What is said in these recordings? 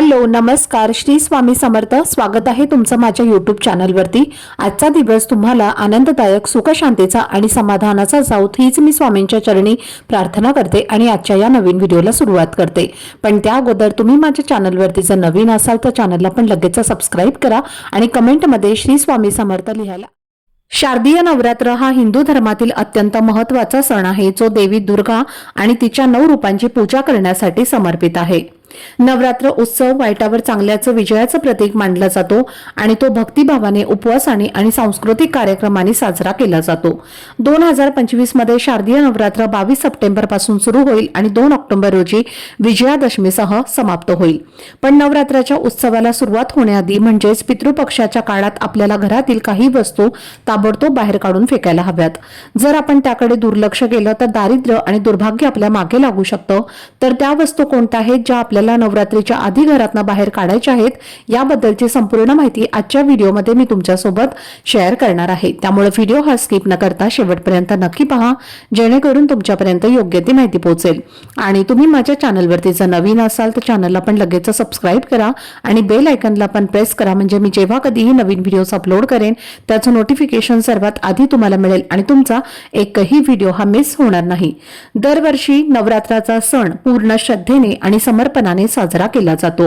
Hello नमस्कार. श्री स्वामी समर्थ. स्वागत आहे तुमचं माझ्या यूट्यूब चॅनलवरती आजचा दिवस तुम्हाला आनंददायक सुखशांतीचा आणि समाधानाचा जाऊत हीच मी स्वामींच्या चरणी प्रार्थना करते आणि आजच्या या नवीन व्हिडिओला सुरुवात करते. पण त्या अगोदर तुम्ही माझ्या चॅनलवरती जर नवीन असाल तर चॅनलला पण लगेच सबस्क्राईब करा आणि कमेंटमध्ये श्री स्वामी समर्थ लिहायला. शारदीय नवरात्र हा हिंदू धर्मातील अत्यंत महत्त्वाचा सण आहे जो देवी दुर्गा आणि तिच्या नऊ रूपांची पूजा करण्यासाठी समर्पित आहे. नवरात्र उत्सव वाईटावर चांगल्याचं विजयाचं प्रतीक मानला जातो आणि तो भक्तिभावाने उपवासाने आणि सांस्कृतिक कार्यक्रमाने साजरा केला जातो. दोन हजार पंचवीसमध्ये शारदीय नवरात्र बावीस सप्टेंबरपासून सुरू होईल आणि दोन ऑक्टोबर रोजी विजयादशमीसह समाप्त होईल. पण नवरात्राच्या उत्सवाला सुरुवात होण्याआधी म्हणजेच पितृपक्षाच्या काळात आपल्याला घरातील काही वस्तू ताबडतोब बाहेर काढून फेकायला हव्यात. जर आपण त्याकडे दुर्लक्ष केलं तर दारिद्र्य आणि दुर्भाग्य आपल्या मागे लागू शकतं. तर त्या वस्तू कोणत्या आहेत ज्या आपल्या आपल्याला नवरात्रीच्या आधी घरातनं बाहेर काढायच्या आहेत याबद्दलची संपूर्ण माहिती आजच्या व्हिडिओमध्ये मी तुमच्यासोबत शेअर करणार आहे. त्यामुळे व्हिडिओ हा स्किप न करता शेवटपर्यंत नक्की पहा जेणेकरून तुमच्यापर्यंत योग्य ती माहिती पोहोचेल. आणि तुम्ही माझ्या चॅनलवरती जर नवीन असाल तर चॅनलला पण लगेच सबस्क्राईब करा आणि बेल आयकनला पण प्रेस करा. म्हणजे मी जेव्हा कधीही नवीन व्हिडिओज अपलोड करेन त्याचं नोटिफिकेशन सर्वात आधी तुम्हाला मिळेल आणि तुमचा एकही व्हिडिओ हा मिस होणार नाही. दरवर्षी नवरात्राचा सण पूर्ण श्रद्धेने आणि मानाने साजरा केला जातो.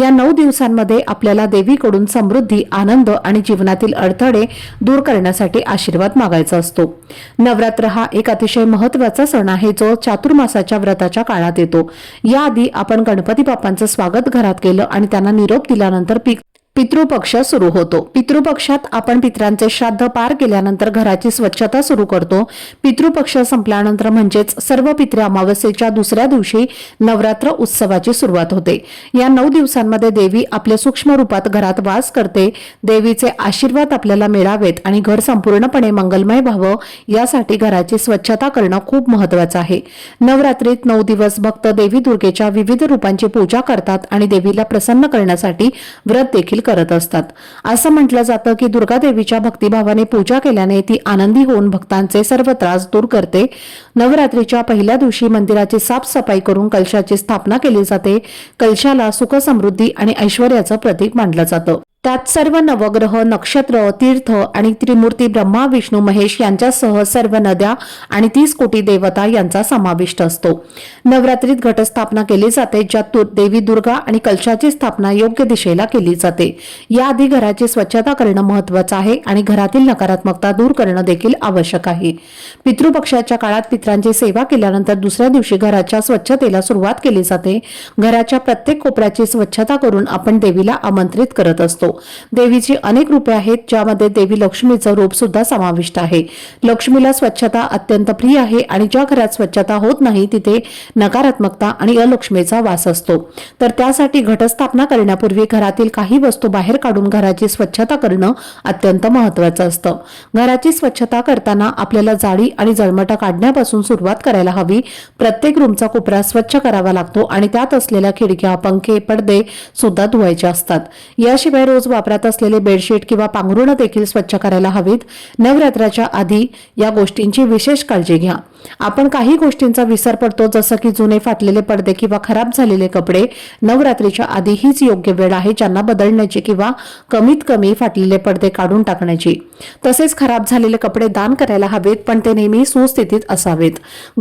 या नऊ दिवसांमध्ये आपल्याला देवीकडून समृद्धी आनंद आणि जीवनातील अडथळे दूर करण्यासाठी आशीर्वाद मागायचा असतो. नवरात्र हा एक अतिशय महत्त्वाचा सण आहे जो चातुर्मासाच्या व्रताच्या काळात येतो. याआधी आपण गणपती बाप्पांचं स्वागत घरात केलं आणि त्यांना निरोप दिल्यानंतर पीक पितृपक्ष सुरू होतो. पितृपक्षात आपण पित्रांचे श्राद्ध पार केल्यानंतर घराची स्वच्छता सुरू करतो. पितृपक्ष संपल्यानंतर म्हणजेच सर्व पितृ अमावस्येच्या दुसऱ्या दिवशी नवरात्र उत्सवाची सुरुवात होते. या नऊ दिवसांमध्ये देवी आपल्या सूक्ष्म रूपात घरात वास करते. देवीचे आशीर्वाद आपल्याला मिळावेत आणि घर संपूर्णपणे मंगलमय व्हावं यासाठी घराची स्वच्छता करणं खूप महत्वाचं आहे. नवरात्रीत नऊ दिवस भक्त देवी दुर्गेच्या विविध रूपांची पूजा करतात आणि देवीला प्रसन्न करण्यासाठी व्रत देखील करत असतात. असं म्हटलं जातं की दुर्गा देवीच्या भक्तिभावाने पूजा केल्याने ती आनंदी होऊन भक्तांचे सर्व त्रास दूर करते. नवरात्रीच्या पहिल्या दिवशी मंदिराची साफसफाई करून कलशाची स्थापना केली जाते. कलशाला सुख समृद्धी आणि ऐश्वर्याचं प्रतीक मानलं जातं. त्यात सर्व नवग्रह नक्षत्र तीर्थ आणि त्रिमूर्ती ब्रह्मा विष्णू महेश यांच्यासह सर्व नद्या आणि तीस कोटी देवता यांचा समाविष्ट असतो. नवरात्रीत घटस्थापना केली जाते ज्यात देवी दुर्गा आणि कलशाची स्थापना योग्य दिशेला केली जाते. याआधी घराची स्वच्छता करणं महत्वाचं आहे आणि घरातील नकारात्मकता दूर करणं देखील आवश्यक आहे. पितृपक्षाच्या काळात पित्रांची सेवा केल्यानंतर दुसऱ्या दिवशी घराच्या स्वच्छतेला सुरुवात केली जाते. घराच्या प्रत्येक कोपऱ्याची स्वच्छता करून आपण देवीला आमंत्रित करत असतो. देवीची अनेक रूपे आहेत ज्यामध्ये देवी लक्ष्मीचं रूप सुद्धा समाविष्ट आहे. लक्ष्मीला स्वच्छता अत्यंत प्रिय आहे आणि ज्या घरात स्वच्छता होत नाही तिथे नकारात्मकता आणि अलक्ष्मीचा वास असतो. तर त्यासाठी घटस्थापना करण्यापूर्वी घरातील काही वस्तू बाहेर काढून घराची स्वच्छता करणं अत्यंत महत्वाचं असतं. घराची स्वच्छता करताना आपल्याला जाळी आणि जळमटा काढण्यापासून सुरुवात करायला हवी. प्रत्येक रूमचा कोपरा स्वच्छ करावा लागतो आणि त्यात असलेल्या खिडक्या पंखे पडदे सुद्धा धुवायचे असतात. याशिवाय रोज वापरात असलेले बेडशीट किंवा पांघरुणं देखील स्वच्छ करायला हवीत. नवरात्राच्या आधी या गोष्टींची विशेष काळजी घ्या. आपण काही गोष्टींचा विसर पडतो जसं की जुने फाटलेले पडदे किंवा खराब झालेले कपडे. नवरात्रीच्या आधी हीच योग्य वेळ आहे ज्यांना बदलण्याची किंवा कमीत कमी फाटलेले पडदे काढून टाकण्याची. तसेच खराब झालेले कपडे दान करायला हवेत पण ते नेहमी सुस्थितीत असावेत.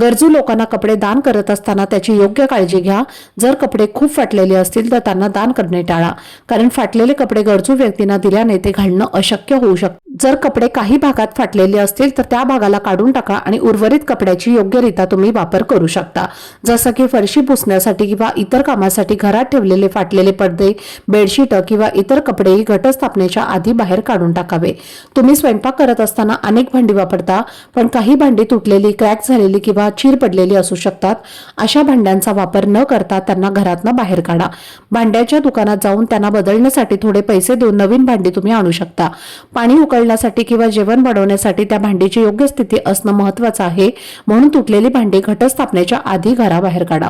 गरजू लोकांना कपडे दान करत असताना त्याची योग्य काळजी घ्या. जर कपडे खूप फाटलेले असतील तर त्यांना दान करणे टाळा. कारण फाटलेले कपडे गरजू व्यक्तींना दिल्याने ते घालणं अशक्य होऊ शकतं. जर कपडे काही भागात फाटलेले असतील तर त्या भागाला काढून टाका आणि उर्वरित कपड्याची योग्यरित्या तुम्ही वापर करू शकता. जसं की फरशी पुसण्यासाठी किंवा इतर कामासाठी घरात ठेवलेले फाटलेले पडदे बेडशीट किंवा इतर कपडेही घटस्थापनेच्या आधी बाहेर काढून टाकावे. तुम्ही स्वयंपाक करत असताना अनेक भांडी वापरता पण काही भांडी तुटलेली क्रॅक झालेली किंवा चीर पडलेली असू शकतात. अशा भांड्यांचा वापर न करता त्यांना घरातनं बाहेर काढा. भांड्याच्या दुकानात जाऊन त्यांना बदलण्यासाठी थोडे पैसे देऊन नवीन भांडी तुम्ही आणू शकता. पाणी उकळण्यासाठी किंवा जेवण बनवण्यासाठी त्या भांडीची योग्य स्थिती असणं महत्वाचं आहे. म्हणून तुटलेली भांडी घटस्थापनेच्या आधी घराबाहेर काढा.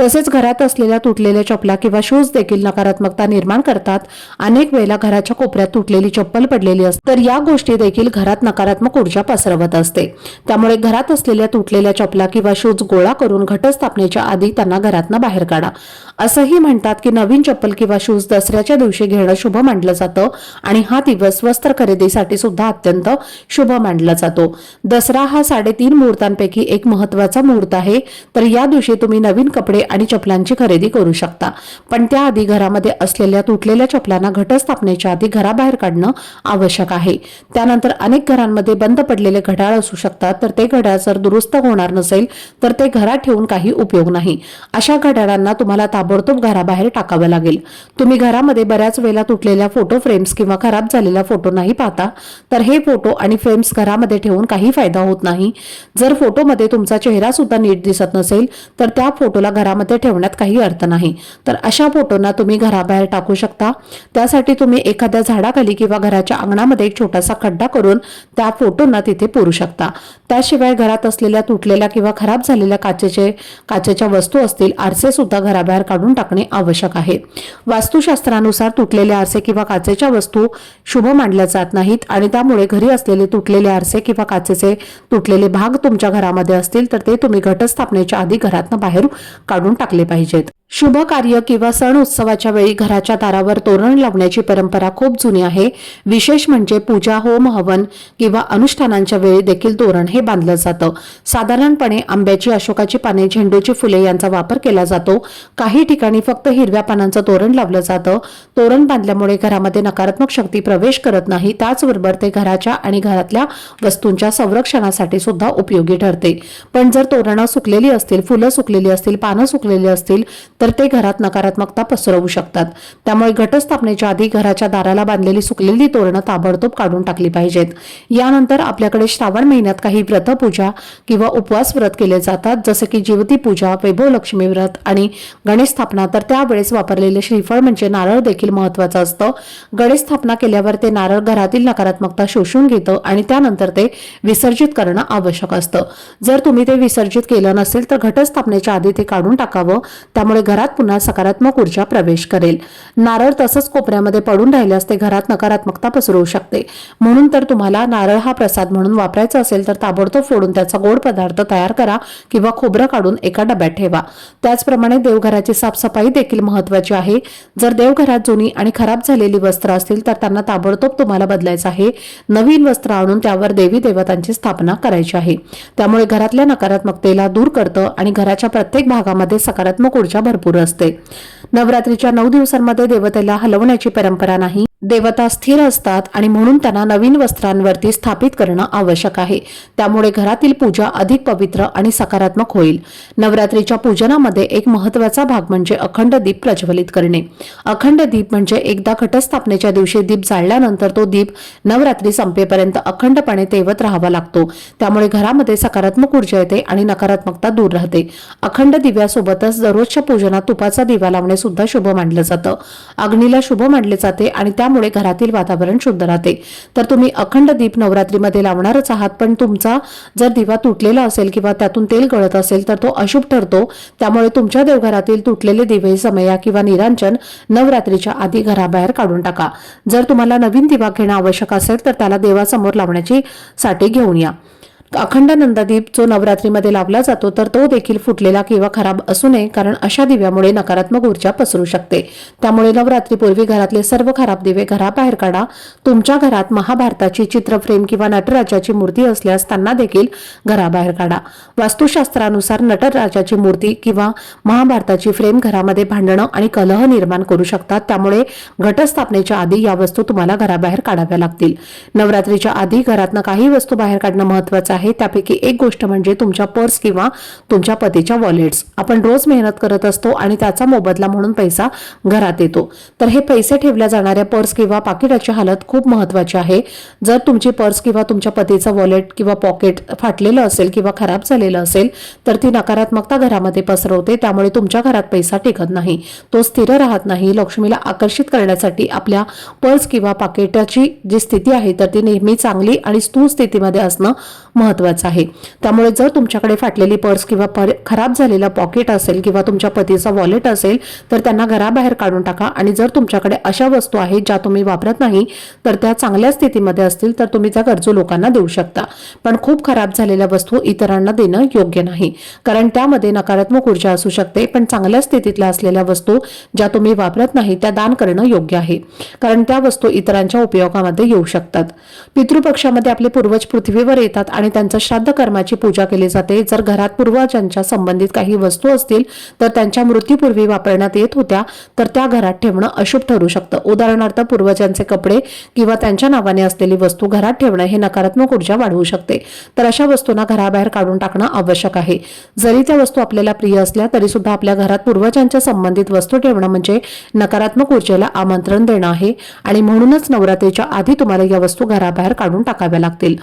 तसेच घरात असलेल्या तुटलेल्या चपला किंवा शूज देखील नकारात्मकता निर्माण करतात. अनेक वेळेला घराच्या कोपऱ्यात तुटलेली चप्पल पडलेली असते. तर या गोष्टी देखील घरात नकारात्मक ऊर्जा पसरवत असते. त्यामुळे घरात असलेल्या तुटलेल्या चपला किंवा शूज गोळा करून घटस्थापनेच्या आधी त्यांना घरातनं बाहेर काढा. असंही म्हणतात की नवीन चप्पल किंवा शूज दसऱ्याच्या दिवशी घेणं शुभ मानलं जातं आणि हा दिवस वस्त्र खरेदीसाठी सुद्धा अत्यंत शुभ मानला जातो. दसरा हा साडेतीन मुहूर्तांपैकी एक महत्त्वाचा मुहूर्त आहे. तर या दिवशी तुम्ही नवीन कपडे आणि चपलांची खरेदी करू शकता. पण त्याआधी घरामध्ये असलेल्या तुटलेल्या चपलांना घटस्थापनेच्या आधी घराबाहेर काढणं आवश्यक आहे. त्यानंतर अनेक घरांमध्ये बंद पडलेले घड्याळ असू शकतात. तर ते घड्याळ जर दुरुस्त होणार नसेल तर ते घरात ठेवून काही उपयोग नाही. अशा घड्याळांना तुम्हाला ताबडतोब घराबाहेर टाकावं लागेल. तुम्ही घरामध्ये बऱ्याच वेळेला तुटलेल्या फोटो फ्रेम्स किंवा खराब झालेला फोटो नाही पाहता तर हे फोटो आणि फ्रेम्स घरामध्ये ठेवून काही फायदा होत नाही. जर फोटोमध्ये तुमचा चेहरा सुद्धा नीट दिसत नसेल तर त्या फोटोला घरामध्ये ठेवण्यात काही अर्थ नाही. तर अशा फोटोंना तुम्ही घराबाहेर टाकू शकता. त्यासाठी तुम्ही एखाद्या झाडाखाली किंवा घराच्या अंगणामध्ये एक छोटासा खड्डा करून त्या फोटोंना तिथे पुरू शकता. त्याशिवाय घरात असलेल्या तुटलेल्या किंवा खराब झालेल्या काचेचे काचेच्या वस्तू असतील आरसे सुद्धा घराबाहेर काढून टाकणे आवश्यक आहे. वास्तुशास्त्रानुसार तुटलेले आरसे किंवा काचेच्या वस्तू शुभ मानल्या जात नाहीत आणि त्यामुळे घरी असलेले तुटलेले आरसे किंवा काचेचे तुटलेले भाग तुमच्या घरामध्ये असतील तर ते तुम्ही घटस्थापनेच्या आधी घरातनं बाहेर काढून टाकले पाहिजेत. शुभ कार्य किंवा सण उत्सवाच्या वेळी घराच्या दारावर तोरण लावण्याची परंपरा खूप जुनी आहे. विशेष म्हणजे पूजा होम हवन किंवा अनुष्ठानांच्या वेळी देखील तोरण हे बांधलं जातं. साधारणपणे आंब्याची अशोकाची पाने झेंडूची फुले यांचा वापर केला जातो. काही ठिकाणी फक्त हिरव्या पानांचं तोरण लावलं जातं. तोरण बांधल्यामुळे घरामध्ये नकारात्मक शक्ती प्रवेश करत नाही. त्याचबरोबर ते घराच्या आणि घरातल्या वस्तूंच्या संरक्षणासाठी सुद्धा उपयोगी ठरते. पण जर तोरणं सुकलेली असतील फुलं सुकलेली असतील पानं सुकलेली असतील तर ते घरात नकारात्मकता पसरवू शकतात. त्यामुळे घटस्थापनेच्या आधी घराच्या दाराला बांधलेली सुकलेली तोरणं ताबडतोब काढून टाकली पाहिजेत. यानंतर आपल्याकडे श्रावण महिन्यात काही व्रतपूजा किंवा उपवास व्रत केले जातात जसं की जीवती पूजा वैभव लक्ष्मी व्रत आणि गणेश स्थापना. तर त्यावेळेस वापरलेले श्रीफळ म्हणजे नारळ देखील महत्वाचं असतं. गणेश स्थापना केल्यावर ते नारळ घरातील नकारात्मकता शोषून घेतं आणि त्यानंतर ते विसर्जित करणं आवश्यक असतं. जर तुम्ही ते विसर्जित केलं नसेल तर घटस्थापनेच्या आधी ते काढून टाकावं. त्यामुळे घरात पुन्हा सकारात्मक ऊर्जा प्रवेश करेल. नारळ तसंच कोपऱ्यामध्ये पडून राहिल्यास ते घरात नकारात्मकता पसरवू शकते. म्हणून तर तुम्हाला नारळ हा प्रसाद म्हणून वापरायचा असेल तर ताबडतोब फोडून त्याचा गोड पदार्थ तयार करा किंवा खोबरं काढून एका डब्यात ठेवा. त्याचप्रमाणे देवघराची साफसफाई देखील महत्वाची आहे. जर देवघरात जुनी आणि खराब झालेली वस्त्र असतील तर त्यांना ताबडतोब तुम्हाला बदलायचं आहे. नवीन वस्त्र आणून त्यावर देवी देवतांची स्थापना करायची आहे. त्यामुळे घरातल्या नकारात्मकतेला दूर करतं आणि घराच्या प्रत्येक भागामध्ये सकारात्मक ऊर्जा भरपूर असते. नवरात्रीच्या नऊ दिवसांमध्ये देवतेला हलवण्याची परंपरा नाही देवता स्थिर असतात आणि म्हणून त्यांना नवीन वस्त्रांवरती स्थापित करणं आवश्यक आहे. त्यामुळे घरातील पूजा अधिक पवित्र आणि सकारात्मक होईल. नवरात्रीच्या पूजनामध्ये एक महत्त्वाचा भाग म्हणजे अखंड दीप प्रज्वलित करणे. अखंड दीप म्हणजे एकदा घटस्थापनेच्या दिवशी दीप जाळल्यानंतर तो दीप नवरात्री संपेपर्यंत अखंडपणे तेवत राहावा लागतो. त्यामुळे घरामध्ये सकारात्मक ऊर्जा येते आणि नकारात्मकता दूर राहते. अखंड दिव्यासोबतच दररोजच्या पूजनात तुपाचा दिवा लावणे सुद्धा शुभ मानलं जातं. अग्नीला शुभ मानले जाते आणि त्या त्यामुळे घरातील वातावरण शुद्ध राहते. तर तुम्ही अखंड दीप नवरात्रीमध्ये लावणारच आहात पण तुमचा जर दिवा तुटलेला असेल किंवा त्यातून तेल गळत असेल तर तो अशुभ ठरतो. त्यामुळे तुमच्या देवघरातील तुटलेले दिवे समया किंवा निरांजन नवरात्रीच्या आधी घराबाहेर काढून टाका. जर तुम्हाला नवीन दिवा घेणं आवश्यक असेल तर त्याला देवासमोर लावण्याची साठी घेऊन या. अखंड नंदादीप जो नवरात्रीमध्ये लावला जातो तर तो देखील फुटलेला किंवा खराब असू नये कारण अशा दिव्यामुळे नकारात्मक ऊर्जा पसरू शकते. त्यामुळे नवरात्रीपूर्वी घरातले सर्व खराब दिवे घराबाहेर काढा. तुमच्या घरात महाभारताची चित्रफ्रेम किंवा नटराजाची मूर्ती असल्यास त्यांना देखील घराबाहेर काढा. वास्तुशास्त्रानुसार नटराजाची मूर्ती किंवा महाभारताची फ्रेम घरामध्ये भांडणं आणि कलह निर्माण करू शकतात. त्यामुळे घटस्थापनेच्या आधी या वस्तू तुम्हाला घराबाहेर काढाव्या लागतील. नवरात्रीच्या आधी घरातनं काही वस्तू बाहेर काढणं महत्वाचं आहे. त्यापैकी एक गोष्ट म्हणजे तुमच्या पर्स किंवा तुमच्या पतीच्या वॉलेट्स आपण रोज मेहनत करत असतो आणि त्याचा मोबदला म्हणून पैसा घरात येतो. तर हे पैसे ठेवल्या जाणाऱ्या पर्स किंवा पाकिटाची हालत खूप महत्वाची आहे. जर तुमची पर्स किंवा तुमच्या पतीचं वॉलेट किंवा पॉकेट फाटलेलं असेल किंवा खराब झालेलं असेल तर ती नकारात्मकता घरामध्ये पसरवते. त्यामुळे तुमच्या घरात पैसा टिकत नाही. तो स्थिर राहत नाही. लक्ष्मीला आकर्षित करण्यासाठी आपल्या पर्स किंवा पाकिटाची जी स्थिती आहे तर ती नेहमी चांगली आणि स्थूल स्थितीमध्ये असणं महत्वाचं आहे. त्यामुळे जर तुमच्याकडे फाटलेली पर्स किंवा पर- खराब झालेलं पॉकेट असेल किंवा तुमच्या पतीचा वॉलेट असेल तर त्यांना घराबाहेर काढून टाका आणि जर तुमच्याकडे अशा वस्तू आहेत ज्या तुम्ही वापरत नाही तर त्या चांगल्या स्थितीमध्ये असतील तर तुम्ही त्या गरजू लोकांना देऊ शकता. पण खूप खराब झालेल्या वस्तू इतरांना देणं योग्य नाही. कारण त्यामध्ये नकारात्मक ऊर्जा असू शकते पण चांगल्या स्थितीतल्या असलेल्या वस्तू ज्या तुम्ही वापरत नाही त्या दान करणं योग्य आहे. कारण त्या वस्तू इतरांच्या उपयोगामध्ये येऊ शकतात. पितृपक्षामध्ये आपले पूर्वज पृथ्वीवर येतात आणि त्यांचं श्राद्ध कर्माची पूजा केली जाते. जर घरात पूर्वजांच्या संबंधित काही वस्तू असतील तर त्यांच्या मृत्यूपूर्वी वापरण्यात येत होत्या तर त्या घरात ठेवणं अशुभ ठरू शकतं. उदाहरणार्थ पूर्वजांचे कपडे किंवा त्यांच्या नावाने असलेली वस्तू घरात ठेवणं हे नकारात्मक ऊर्जा वाढवू शकते. तर अशा वस्तूंना घराबाहेर काढून टाकणं आवश्यक आहे. जरी त्या वस्तू आपल्याला प्रिय असल्या तरी सुद्धा आपल्या घरात पूर्वजांच्या संबंधित वस्तू ठेवणं म्हणजे नकारात्मक ऊर्जेला आमंत्रण देणं आहे. आणि म्हणूनच नवरात्रीच्या आधी तुम्हाला या वस्तू घराबाहेर काढून टाकाव्या लागतील.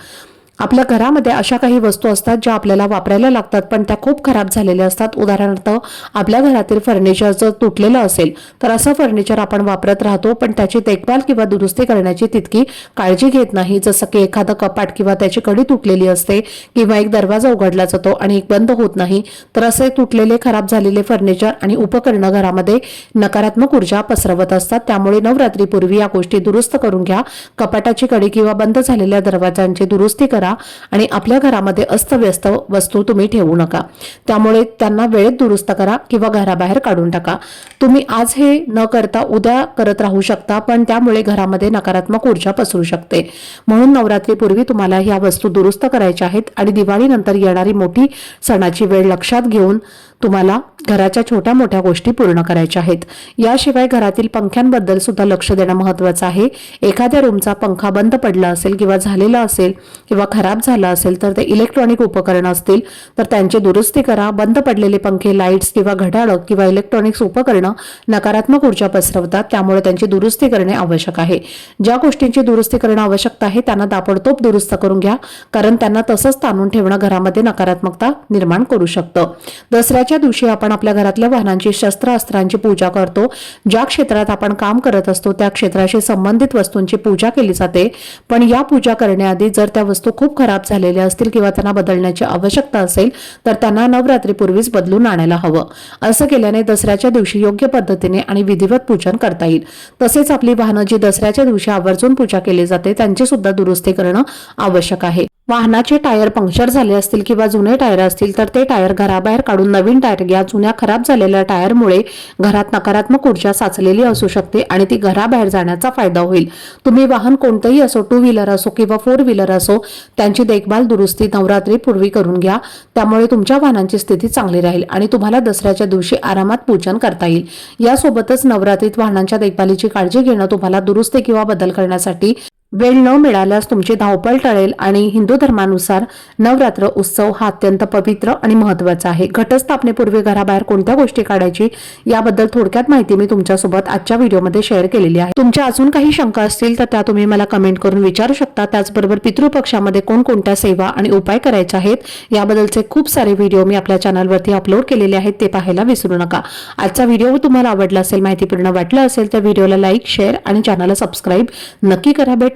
आपल्या घरामध्ये अशा काही वस्तू असतात ज्या आपल्याला वापरायला लागतात पण त्या खूप खराब झालेल्या असतात. उदाहरणार्थ आपल्या घरातील फर्निचर जर तुटलेलं असेल तर असं फर्निचर आपण वापरत राहतो पण त्याची देखभाल किंवा दुरुस्ती करण्याची तितकी काळजी घेत नाही. जसं की एखादं कपाट किंवा त्याची कडी तुटलेली असते किंवा एक दरवाजा उघडला जातो आणि एक बंद होत नाही तर असे तुटलेले खराब झालेले फर्निचर आणि उपकरणं घरामध्ये नकारात्मक ऊर्जा पसरवत असतात. त्यामुळे नवरात्रीपूर्वी या गोष्टी दुरुस्त करून घ्या. कपाटाची कडी किंवा बंद झालेल्या दरवाजांची दुरुस्ती करा. आणि आपल्या घरामध्ये अस्तव्यस्त वस्तू तुम्ही ठेवू नका. त्यामुळे त्यांना वेळेत दुरुस्त करा किंवा घराबाहेर काढून टाका. तुम्ही आज हे न करता उद्या करत राहू शकता पण त्यामुळे घरामध्ये नकारात्मक ऊर्जा पसरू शकते. म्हणून नवरात्रीपूर्वी तुम्हाला ह्या वस्तू दुरुस्त करायच्या आहेत आणि दिवाळीनंतर येणारी मोठी सणाची वेळ लक्षात घेऊन तुम्हाला घराच्या छोट्या मोठ्या गोष्टी पूर्ण करायच्या आहेत. याशिवाय घरातील पंख्यांबद्दल सुद्धा लक्ष देणं महत्वाचं आहे. एखाद्या रूमचा पंखा बंद पडला असेल किंवा झालेला असेल किंवा खराब झाला असेल तर ते इलेक्ट्रॉनिक उपकरणं असतील तर त्यांची दुरुस्ती करा. बंद पडलेले पंखे लाईट्स किंवा घड्याळं किंवा इलेक्ट्रॉनिक्स उपकरणं नकारात्मक ऊर्जा पसरवतात. त्यामुळे त्यांची दुरुस्ती करणे आवश्यक आहे. ज्या गोष्टींची दुरुस्ती करणं आवश्यकता आहे त्यांना ताबडतोब दुरुस्त करून घ्या कारण त्यांना तसंच ताणून ठेवणं घरामध्ये नकारात्मकता निर्माण करू शकतं. दसऱ्याच्या दिवशी आपण आपल्या घरातल्या वाहनांची शस्त्रास्त्रांची पूजा करतो. ज्या क्षेत्रात आपण काम करत असतो त्या क्षेत्राशी संबंधित वस्तूंची पूजा केली जाते. पण या पूजा करण्याआधी जर त्या वस्तू खूप खराब झालेल्या असतील किंवा त्यांना बदलण्याची आवश्यकता असेल तर त्यांना नवरात्रीपूर्वीच बदलून आणायला हवं. असं केल्याने दसऱ्याच्या दिवशी योग्य पद्धतीने आणि विधिवत पूजन करता येईल. तसेच आपली वाहनं जी दसऱ्याच्या दिवशी आवर्जून पूजा केली जाते त्यांची सुद्धा दुरुस्ती करणं आवश्यक आहे. वाहनाचे टायर पंक्चर झाले असतील किंवा जुने टायर असतील तर ते टायर घराबाहेर काढून नवीन टायर घ्या जुन्या खराब झालेल्या टायरमुळे घरात नकारात्मक ऊर्जा साचलेली असू शकते आणि ती घराबाहेर जाण्याचा फायदा होईल. तुम्ही वाहन कोणतंही असो टू व्हीलर असो किंवा फोर व्हीलर असो त्यांची देखभाल दुरुस्ती नवरात्रीपूर्वी करून घ्या. त्यामुळे तुमच्या वाहनांची स्थिती चांगली राहील आणि तुम्हाला दसऱ्याच्या दिवशी आरामात पूजन करता येईल. यासोबतच नवरात्रीत वाहनांच्या देखभालीची काळजी घेणं तुम्हाला दुरुस्ती किंवा बदल करण्यासाठी वेळ न मिळाल्यास तुमची धावपळ टळेल आणि हिंदू धर्मानुसार नवरात्र उत्सव हा अत्यंत पवित्र आणि महत्त्वाचा आहे. घटस्थापनेपूर्वी घराबाहेर कोणत्या गोष्टी काढायची याबद्दल थोडक्यात माहिती मी तुमच्यासोबत आजच्या व्हिडिओमध्ये शेअर केलेली आहे. तुमच्या अजून काही शंका असतील तर त्या तुम्ही मला कमेंट करून विचारू शकता. त्याचबरोबर पितृपक्षामध्ये कोणकोणत्या सेवा आणि उपाय करायचे आहेत याबद्दलचे खूप सारे व्हिडिओ मी आपल्या चॅनलवरती अपलोड केलेले आहेत ते पाहायला विसरू नका. आजचा व्हिडिओ तुम्हाला आवडला असेल माहितीपूर्ण वाटलं असेल तर व्हिडिओला लाईक शेअर आणि चॅनलला सबस्क्राईब नक्की करा.